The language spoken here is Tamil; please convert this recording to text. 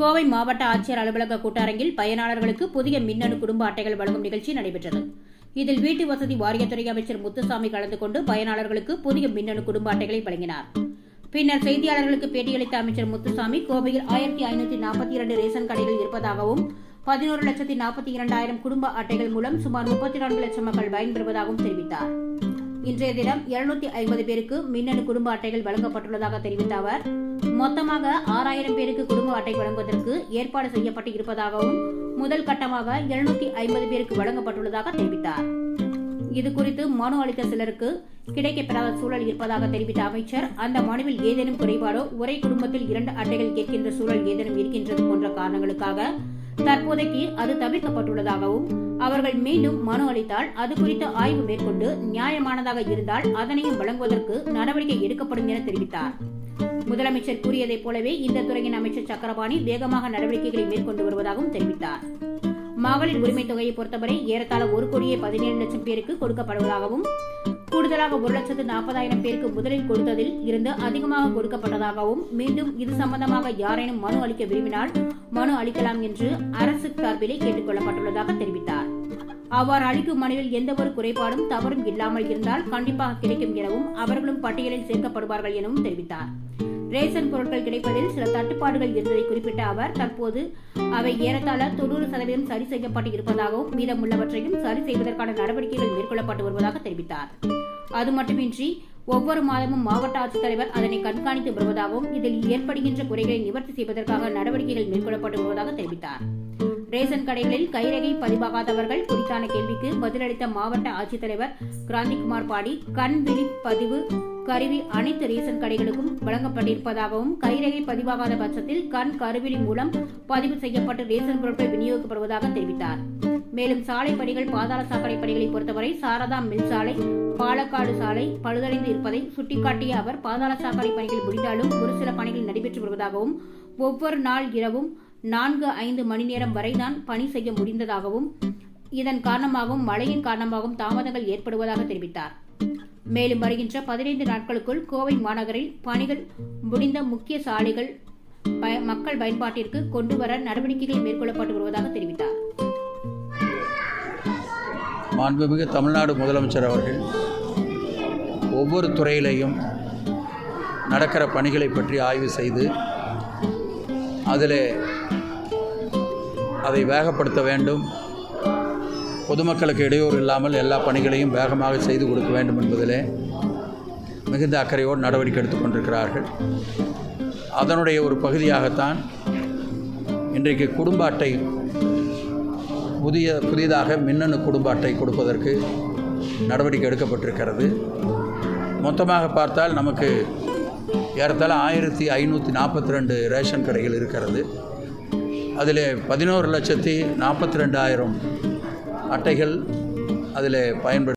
கோவை மாவட்ட ஆட்சியர் அலுவலக கூட்டரங்கில் பயனாளர்களுக்கு புதிய மின்னணு குடும்ப அட்டைகள் வழங்கும் நிகழ்ச்சி நடைபெற்றது. இதில் வீட்டு வசதி வாரியத்துறை அமைச்சர் முத்துசாமி கலந்து கொண்டு பயனாளர்களுக்கு புதிய மின்னணு குடும்ப அட்டைகளை வழங்கினார். பின்னர் செய்தியாளர்களுக்கு பேட்டியளித்த அமைச்சர் முத்துசாமி கோவையில் ஆயிரத்தி ஐநூத்தி நாற்பத்தி இரண்டு ரேஷன் கடைகள் இருப்பதாகவும் பதினோரு லட்சத்தி நாற்பத்தி இரண்டாயிரம் குடும்ப அட்டைகள் மூலம் சுமார் முப்பத்தி நான்கு லட்சம் மக்கள் பயன்பெறுவதாகவும் தெரிவித்தார். இன்றைய தினம் இருநூத்தி ஐம்பது பேருக்கு மின்னணு குடும்ப அட்டைகள் வழங்கப்பட்டுள்ளதாக தெரிவித்த அவர் மொத்தமாக ஆறாயிரம் பேருக்கு குடும்ப அட்டை வழங்குவதற்கு ஏற்பாடு செய்யப்பட்டு இருப்பதாகவும் முதல் கட்டமாக எழுநூத்தி ஐம்பது பேருக்கு வழங்கப்பட்டுள்ளதாக தெரிவித்தார். இது குறித்து மனு அளித்த சிலருக்கு கிடைக்கப்பெறாத சூழல் இருப்பதாக தெரிவித்த அமைச்சர் அந்த மனுவில் ஏதேனும் குறைபாடோ ஒரே குடும்பத்தில் இரண்டு அட்டைகள் கேட்கின்ற சூழல் ஏதேனும் இருக்கின்றது போன்ற காரணங்களுக்காக தற்போதைக்கு அது தவிர்க்கப்பட்டுள்ளதாகவும் அவர்கள் மீண்டும் மனு அளித்தால் அது குறித்த ஆய்வு மேற்கொண்டு நியாயமானதாக இருந்தால் அதனையும் வழங்குவதற்கு நடவடிக்கை எடுக்கப்படும் என தெரிவித்தார். முதலமைச்சர் கூறியதைப் போலவே இந்த துறையின் அமைச்சர் சக்கரபாணி வேகமாக நடவடிக்கைகளை மேற்கொண்டு வருவதாகவும் தெரிவித்தார். மகளிர் உரிமை தொகையை பொறுத்தவரை ஏறத்தாழ ஒரு கோடியே பதினேழு லட்சம் பேருக்கு கொடுக்கப்படுவதாகவும் கூடுதலாக ஒரு லட்சத்து நாற்பதாயிரம் பேருக்கு முதலில் கொடுத்ததில் இருந்து அதிகமாக கொடுக்கப்பட்டதாகவும் மீண்டும் இது சம்பந்தமாக யாரேனும் மனு அளிக்க விரும்பினால் மனு அளிக்கலாம் என்று அரசு சார்பிலே கேட்டுக் கொள்ளப்பட்டுள்ளதாக தெரிவித்தார். அவ்வாறு அளிக்கும் மனுவில் எந்தவொரு குறைபாடும் தவறும் இல்லாமல் இருந்தால் கண்டிப்பாக கிடைக்கும் எனவும் அவர்களும் பட்டியலில் சேர்க்கப்படுவார்கள் எனவும் தெரிவித்தார். ரேஷன் பொருட்கள் கிடைப்பதில் சில தட்டுப்பாடுகள் இருந்ததை குறிப்பிட்ட அவர் தற்போது அவை ஏறத்தாழ தொண்ணூறு சதவீதம் சரி செய்யப்பட்டு இருப்பதாகவும் மீதமுள்ளவற்றையும் சரி செய்வதற்கான நடவடிக்கைகள் மேற்கொள்ளப்பட்டு வருவதாக தெரிவித்தார். அது மட்டுமின்றி ஒவ்வொரு மாதமும் மாவட்ட ஆட்சித்தலைவர் அதனை கண்காணித்து வருவதாகவும் இதில் ஏற்படுகின்ற குறைகளை நிவர்த்தி செய்வதற்காக நடவடிக்கைகள் மேற்கொள்ளப்பட்டு வருவதாக தெரிவித்தார். ரேஷன் கடைகளில் கைரகை பதிவாகாதவர்கள் குறித்தான கேள்விக்கு பதிலளித்த மாவட்ட ஆட்சித்தலைவர் கிராந்திகுமார் பாடி கண் விழி பதிவு கருவி அனைத்து ரேஷன் கடைகளுக்கும் வழங்கப்பட்டிருப்பதாகவும் கைரகை பதிவாகாத பட்சத்தில் கண் கருவிழி மூலம் பதிவு செய்யப்பட்டு ரேஷன் பொருட்கள் விநியோகிக்கப்படுவதாக தெரிவித்தார். மேலும் சாலை பணிகள் பாதாள சாக்கடை பணிகளை பொறுத்தவரை சாரதா மில் சாலை பாலக்காடு சாலை பழுதடைந்து இருப்பதை சுட்டிக்காட்டிய அவர் பாதாள சாக்கடை பணிகள் முடிந்தாலும் ஒரு சில பணிகள் நடைபெற்று வருவதாகவும் ஒவ்வொரு நாள் இரவும் நான்கு ஐந்து மணி நேரம் வரைதான் பணி செய்ய முடிந்ததாகவும் இதன் காரணமாகவும் மழையின் காரணமாகவும் தாமதங்கள் ஏற்படுவதாக தெரிவித்தார். மேலும் வருகின்ற பதினைந்து நாட்களுக்குள் கோவை மாநகரில் பணிகள் முடிந்த முக்கிய சாலைகள் பய- மக்கள் பயன்பாட்டிற்கு கொண்டு வர நடவடிக்கைகள் மேற்கொள்ளப்பட்டு வருவதாக தெரிவித்தார். மாண்புமிகு தமிழ்நாடு முதலமைச்சர் அவர்கள் ஒவ்வொரு துறையிலையும் நடக்கிற பணிகளை பற்றி ஆய்வு செய்து அதில் அதை வேகப்படுத்த வேண்டும். பொதுமக்களுக்கு இடையூறு இல்லாமல் எல்லா பணிகளையும் வேகமாக செய்து கொடுக்க வேண்டும் என்பதிலே மிகுந்த அக்கறையோடு நடவடிக்கை எடுத்துக்கொண்டிருக்கிறார்கள் அதனுடைய ஒரு பகுதியாகத்தான் இன்றைக்கு குடும்ப அட்டை புதிய புதிதாக மின்னணு குடும்ப அட்டை கொடுப்பதற்கு நடவடிக்கை எடுக்கப்பட்டிருக்கிறது. மொத்தமாக பார்த்தால் நமக்கு ஏறத்தாழ ஆயிரத்தி ஐநூற்றி நாற்பத்தி ரெண்டு ரேஷன் கடைகள் இருக்கிறது. அதில் பதினோரு லட்சத்தி நாற்பத்தி ரெண்டாயிரம் அட்டைகள் அதில் பயன்படு